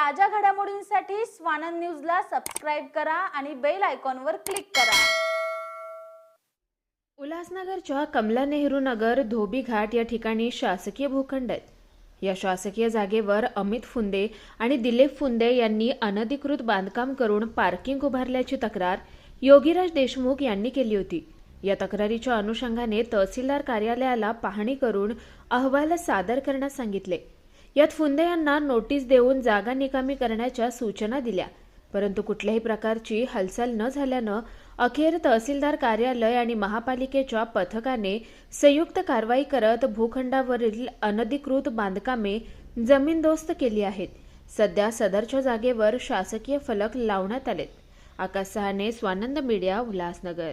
ताज्या घडामोडींसाठी स्वानंद न्यूजला सबस्क्राईब करा आणि बेल आयकॉनवर क्लिक करा. उल्हासनगरच्या कमला नेहरू नगर धोबी घाट या ठिकाणी शासकीय भूखंड आहेत. या शासकीय जागेवर अमित फुंदे आणि दिलीप फुंदे यांनी अनधिकृत बांधकाम करून पार्किंग उभारल्याची तक्रार योगीराज देशमुख यांनी केली होती. या तक्रारीच्या अनुषंगाने तहसीलदार कार्यालयाला पाहणी करून अहवाल सादर करण्यास सांगितले. यात फुंदे यांना नोटीस देऊन जागा निकामी करण्याच्या सूचना दिल्या. परंतु कुठल्याही प्रकारची हालचाल न झाल्यानं अखेर तहसीलदार कार्यालय आणि महापालिकेच्या पथकाने संयुक्त कारवाई करत भूखंडावरील अनधिकृत बांधकामे जमीनदोस्त केली आहेत. सध्या सदरच्या जागेवर शासकीय फलक लावण्यात आलेत. Akash Sahane Swanand media Ulhasnagar.